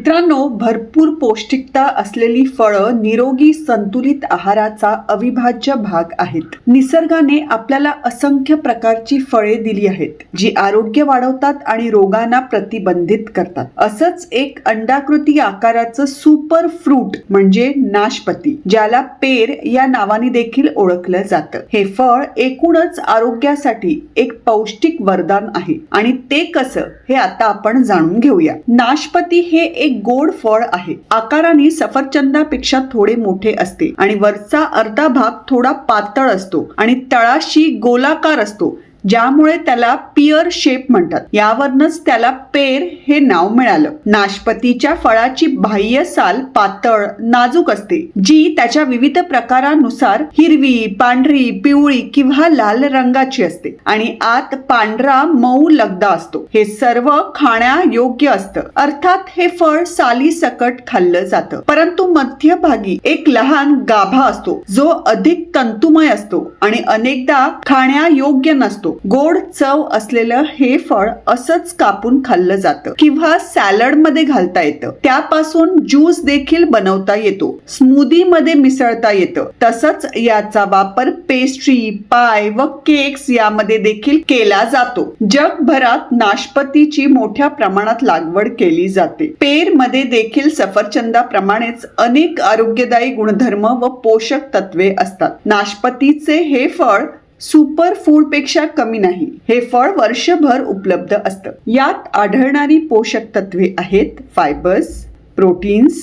मित्रांनो भरपूर पौष्टिकता असलेली फळं निरोगी संतुलित आहाराचा अविभाज्य भाग आहेत. निसर्गाने आपल्याला असंख्य प्रकारची फळे दिली आहेत जी आरोग्य वाढवतात आणि रोगांना प्रतिबंधित करतात. असंच एक अंडाकृती आकाराचं सुपर फ्रूट म्हणजे नाशपती ज्याला पेर या नावाने देखील ओळखलं जातं. हे फळ एकूणच आरोग्यासाठी एक पौष्टिक वरदान आहे. आणि ते कसं हे आता आपण जाणून घेऊया. नाशपती हे एक गोड फळ आहे. आकाराने सफरचंदापेक्षा थोडे मोठे असते आणि वरचा अर्धा भाग थोडा पातळ असतो आणि तळाशी गोलाकार असतो. ज्यामुळे त्याला पियर शेप म्हणतात. यावरनच त्याला पेर हे नाव मिळालं. नाशपतीच्या फळाची बाह्य साल पातळ नाजूक असते जी त्याच्या विविध प्रकारानुसार हिरवी पांढरी पिवळी किंवा लाल रंगाची असते आणि आत पांढरा मऊ लगदा असतो. हे सर्व खाण्यायोग्य असतं. अर्थात हे फळ साली सकट खाल्लं जातं. परंतु मध्यभागी एक लहान गाभा असतो जो अधिक तंतुमय असतो आणि अनेकदा खाण्यायोग्य नसतो. गोड चव असलेलं हे फळ असंच कापून खाल्लं जातं किंवा सॅलडमध्ये घालता येतं. त्यापासून ज्यूस देखील बनवता येतो. स्मूदी मध्ये मिसळता येतं. तसंच याचा वापर पेस्ट्री पाय व केक्स यामध्ये देखील केला जातो. जगभरात नाशपतीची मोठ्या प्रमाणात लागवड केली जाते. पेरमध्ये देखील सफरचंदाप्रमाणेच अनेक आरोग्यदायी गुणधर्म व पोषक तत्वे असतात. नाशपतीचे हे फळ सुपर फूडपेक्षा कमी नाही. हे फळ वर्षभर उपलब्ध असतं. यात आढळणारी पोषक तत्वे आहेत fibres proteins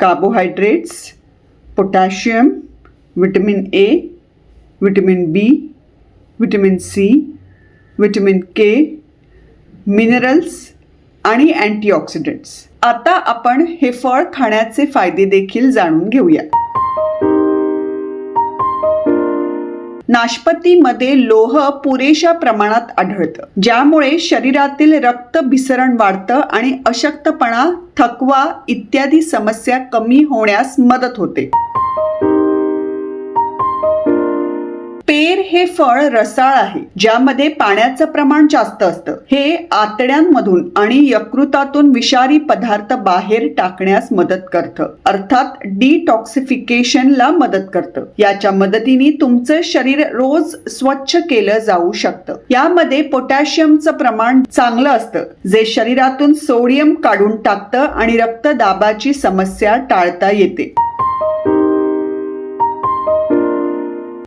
carbohydrates potassium vitamin A vitamin B vitamin C vitamin K minerals आणि अँटीऑक्सिडंट्स. आता आपण हे फळ खाण्याचे फायदे देखील जाणून घेऊया. नाशपतीमध्ये लोह पुरेशा प्रमाणात आढळतं ज्यामुळे शरीरातील रक्त भिसरण वाढतं आणि अशक्तपणा थकवा इत्यादी समस्या कमी होण्यास मदत होते. पेर हे फळ रसाळ आहे ज्यामध्ये पाण्याचं प्रमाण जास्त असतं. हे आतड्यांमधून आणि यकृतातून विषारी पदार्थ बाहेर टाकण्यास मदत करतं. अर्थात डिटॉक्सिफिकेशनला मदत करतं. याच्या मदतीने तुमचं शरीर रोज स्वच्छ केलं जाऊ शकतं. यामध्ये पोटॅशियमचं प्रमाण चांगलं असतं जे शरीरातून सोडियम काढून टाकतं आणि रक्तदाबाची समस्या टाळता येते.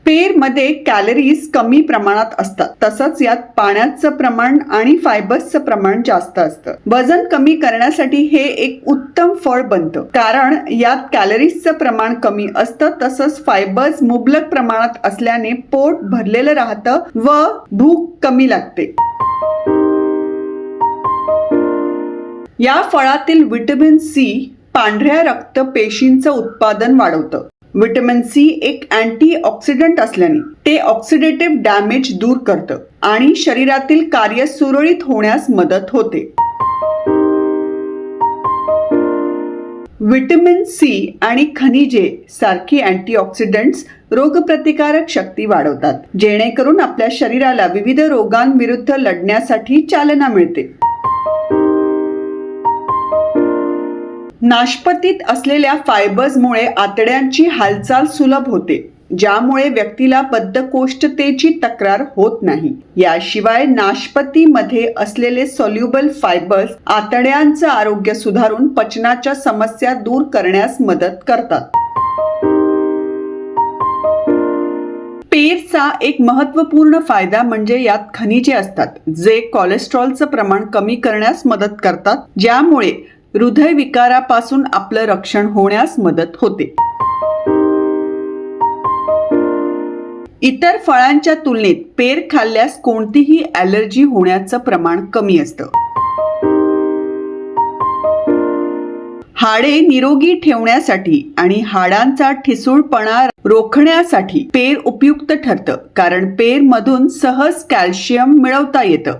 पेरमध्ये कॅलरीज कमी प्रमाणात असतात. तसंच यात पाण्याचं प्रमाण आणि फायबर्सचं प्रमाण जास्त असतं. वजन कमी करण्यासाठी हे एक उत्तम फळ बनतं. कारण यात कॅलरीजचं प्रमाण कमी असतं तसंच फायबर्स मुबलक प्रमाणात असल्याने पोट भरलेलं राहतं व भूक कमी लागते. या फळातील विटॅमिन सी पांढऱ्या रक्त पेशींचं उत्पादन वाढवतं. व्हिटॅमिन सी एक अँटी ऑक्सिडंट असल्याने ते ऑक्सिडेटिव्ह डॅमेज दूर करतं आणि शरीरातील कार्य सुरळीत होण्यास मदत होते. व्हिटॅमिन सी आणि खनिजे सारखी अँटीऑक्सिडंट्स रोगप्रतिकारक शक्ती वाढवतात जेणेकरून आपल्या शरीराला विविध रोगांविरुद्ध लढण्यासाठी चालना मिळते. नाशपतीत असलेल्या फायबर्समुळे आतड्यांची हालचाल सुलभ होते ज्यामुळे व्यक्तीला बद्धकोष्ठतेची तक्रार होत नाही. याशिवाय नाशपतीमध्ये असलेले सॉल्युबल फायबर्स आतड्यांचं आरोग्य सुधारून पचनाच्या समस्या दूर करण्यास मदत करतात. पेरचा एक महत्त्वपूर्ण फायदा म्हणजे यात खनिजे असतात जे कोलेस्ट्रॉलचं प्रमाण कमी करण्यास मदत करतात ज्यामुळे हृदयविकारापासून आपलं रक्षण होण्यास मदत होते. इतर फळांच्या तुलनेत पेर खाल्ल्यास कोणतीही ॲलर्जी होण्याचं प्रमाण कमी असतं. हाडे निरोगी ठेवण्यासाठी आणि हाडांचा ठिसूळपणा रोखण्यासाठी पेर उपयुक्त ठरतं कारण पेर मधून सहज कॅल्शियम मिळवता येतं.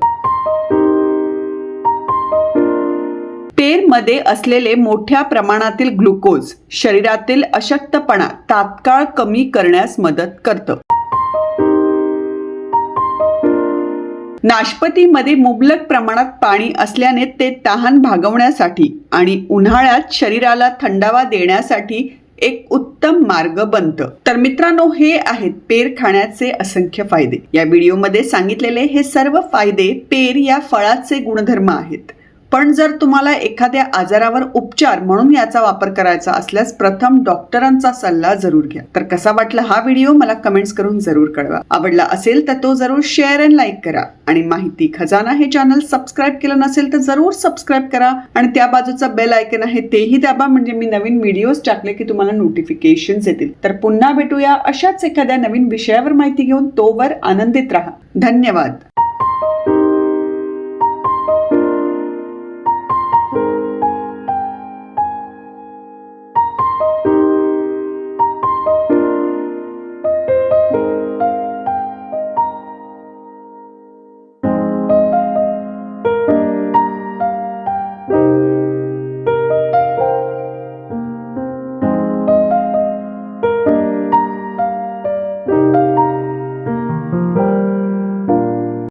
पेरमध्ये असलेले मोठ्या प्रमाणातील ग्लुकोज शरीरातील अशक्तपणा तात्काळ कमी करण्यास मदत करतं. नाशपतीमध्ये मुबलक प्रमाणात पाणी असल्याने ते तहान भागवण्यासाठी आणि उन्हाळ्यात शरीराला थंडावा देण्यासाठी एक उत्तम मार्ग बनतं. तर मित्रांनो हे आहेत पेर खाण्याचे असंख्य फायदे. या व्हिडिओमध्ये सांगितलेले हे सर्व फायदे पेर या फळाचे गुणधर्म आहेत. पण जर तुम्हाला एखाद्या आजारावर उपचार म्हणून याचा वापर करायचा असल्यास प्रथम डॉक्टरांचा सल्ला जरूर घ्या. तर कसा वाटला हा व्हिडिओ मला कमेंट्स करून जरूर कळवा. आवडला असेल तर तो जरूर शेअर अँड लाईक करा. आणि माहिती खजाना हे चॅनल सबस्क्राईब केलं नसेल तर जरूर सबस्क्राईब करा. आणि त्या बाजूचा बेल आयकन आहे तेही दाबा. म्हणजे मी नवीन व्हिडिओज टाकले की तुम्हाला नोटिफिकेशन येतील. तर पुन्हा भेटूया अशाच एखाद्या नवीन विषयावर माहिती घेऊन तोवर आनंदित राहा. धन्यवाद.